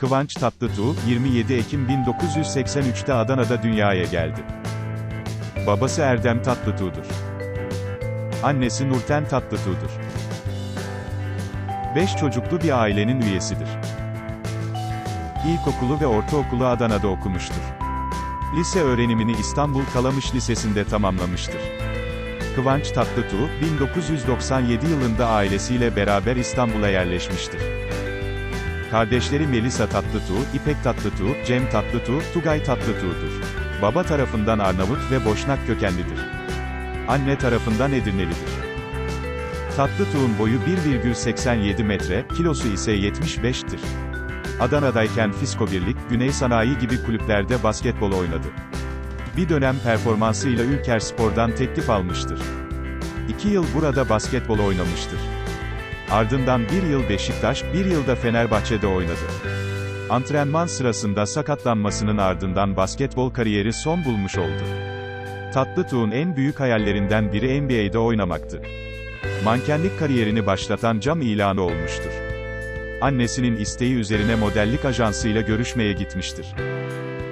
Kıvanç Tatlıtuğ, 27 Ekim 1983'te Adana'da dünyaya geldi. Babası Erdem Tatlıtuğ'dur. Annesi Nurten Tatlıtuğ'dur. Beş çocuklu bir ailenin üyesidir. İlkokulu ve ortaokulu Adana'da okumuştur. Lise öğrenimini İstanbul Kalamış Lisesi'nde tamamlamıştır. Kıvanç Tatlıtuğ, 1997 yılında ailesiyle beraber İstanbul'a yerleşmiştir. Kardeşleri Melisa Tatlıtuğ, İpek Tatlıtuğ, Cem Tatlıtuğ, Tugay Tatlıtuğ'dur. Baba tarafından Arnavut ve Boşnak kökenlidir. Anne tarafından Edirnelidir. Tatlıtuğ'un boyu 1,87 metre, kilosu ise 75'tir. Adana'dayken Fisko Birlik, Güney Sanayi gibi kulüplerde basketbol oynadı. Bir dönem performansıyla Ülker Spor'dan teklif almıştır. İki yıl burada basketbol oynamıştır. Ardından bir yıl Beşiktaş, bir yıl da Fenerbahçe'de oynadı. Antrenman sırasında sakatlanmasının ardından basketbol kariyeri son bulmuş oldu. Tatlıtuğ'un en büyük hayallerinden biri NBA'de oynamaktı. Mankenlik kariyerini başlatan cam ilanı olmuştur. Annesinin isteği üzerine modellik ajansıyla görüşmeye gitmiştir.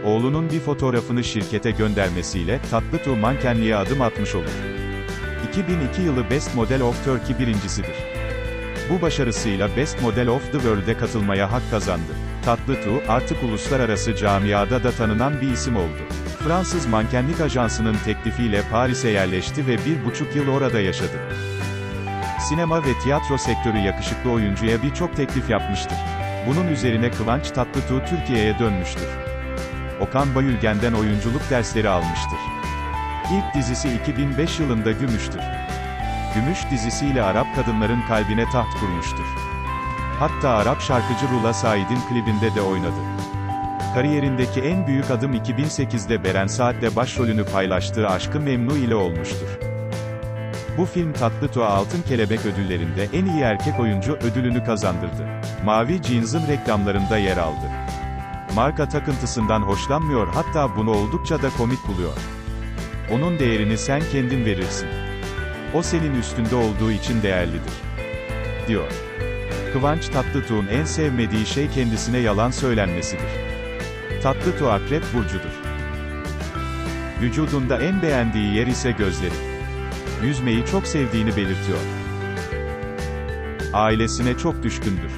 Oğlunun bir fotoğrafını şirkete göndermesiyle Tatlıtuğ mankenliğe adım atmış olur. 2002 yılı Best Model of Turkey birincisidir. Bu başarısıyla Best Model of the World'e katılmaya hak kazandı. Tatlıtuğ, artık uluslararası camiada da tanınan bir isim oldu. Fransız mankenlik ajansının teklifiyle Paris'e yerleşti ve bir buçuk yıl orada yaşadı. Sinema ve tiyatro sektörü yakışıklı oyuncuya birçok teklif yapmıştır. Bunun üzerine Kıvanç Tatlıtuğ Türkiye'ye dönmüştür. Okan Bayülgen'den oyunculuk dersleri almıştır. İlk dizisi 2005 yılında Gümüş'tür. Gümüş dizisiyle Arap kadınların kalbine taht kurmuştur. Hatta Arap şarkıcı Rula Said'in klibinde de oynadı. Kariyerindeki en büyük adım 2008'de Beren Saat'le başrolünü paylaştığı Aşkı Memnu ile olmuştur. Bu film Tatlıtuğ'a Altın Kelebek ödüllerinde en iyi erkek oyuncu ödülünü kazandırdı. Mavi Jeans'ın reklamlarında yer aldı. Marka takıntısından hoşlanmıyor hatta bunu oldukça da komik buluyor. Onun değerini sen kendin verirsin. O senin üstünde olduğu için değerlidir. Diyor. Kıvanç Tatlıtuğ'un en sevmediği şey kendisine yalan söylenmesidir. Tatlıtuğ akrep burcudur. Vücudunda en beğendiği yer ise gözleri. Yüzmeyi çok sevdiğini belirtiyor. Ailesine çok düşkündür.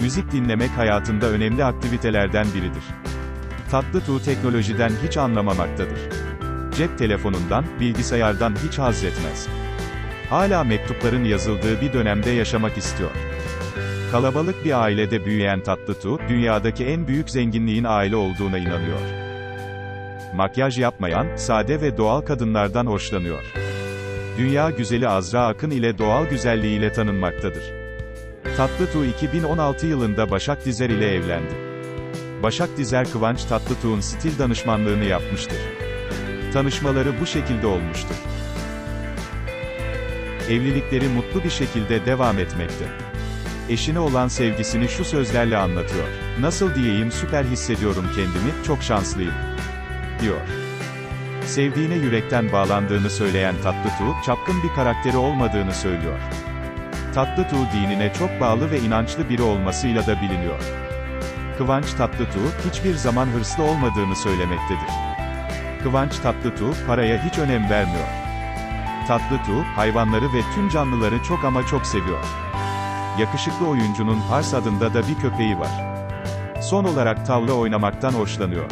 Müzik dinlemek hayatında önemli aktivitelerden biridir. Tatlıtuğ teknolojiden hiç anlamamaktadır. Cep telefonundan, bilgisayardan hiç haz etmez. Hala mektupların yazıldığı bir dönemde yaşamak istiyor. Kalabalık bir ailede büyüyen Tatlıtuğ, dünyadaki en büyük zenginliğin aile olduğuna inanıyor. Makyaj yapmayan, sade ve doğal kadınlardan hoşlanıyor. Dünya güzeli Azra Akın ile doğal güzelliğiyle tanınmaktadır. Tatlıtuğ 2016 yılında Başak Dizer ile evlendi. Başak Dizer Kıvanç Tatlıtuğ'un stil danışmanlığını yapmıştır. Tanışmaları bu şekilde olmuştur. Evlilikleri mutlu bir şekilde devam etmekte. Eşine olan sevgisini şu sözlerle anlatıyor. Nasıl diyeyim süper hissediyorum kendimi, çok şanslıyım. Diyor. Sevdiğine yürekten bağlandığını söyleyen Tatlıtuğ, çapkın bir karakteri olmadığını söylüyor. Tatlıtuğ dinine çok bağlı ve inançlı biri olmasıyla da biliniyor. Kıvanç Tatlıtuğ, hiçbir zaman hırslı olmadığını söylemektedir. Kıvanç Tatlıtuğ, paraya hiç önem vermiyor. Tatlıtuğ, hayvanları ve tüm canlıları çok ama çok seviyor. Yakışıklı oyuncunun Pars adında da bir köpeği var. Son olarak tavla oynamaktan hoşlanıyor.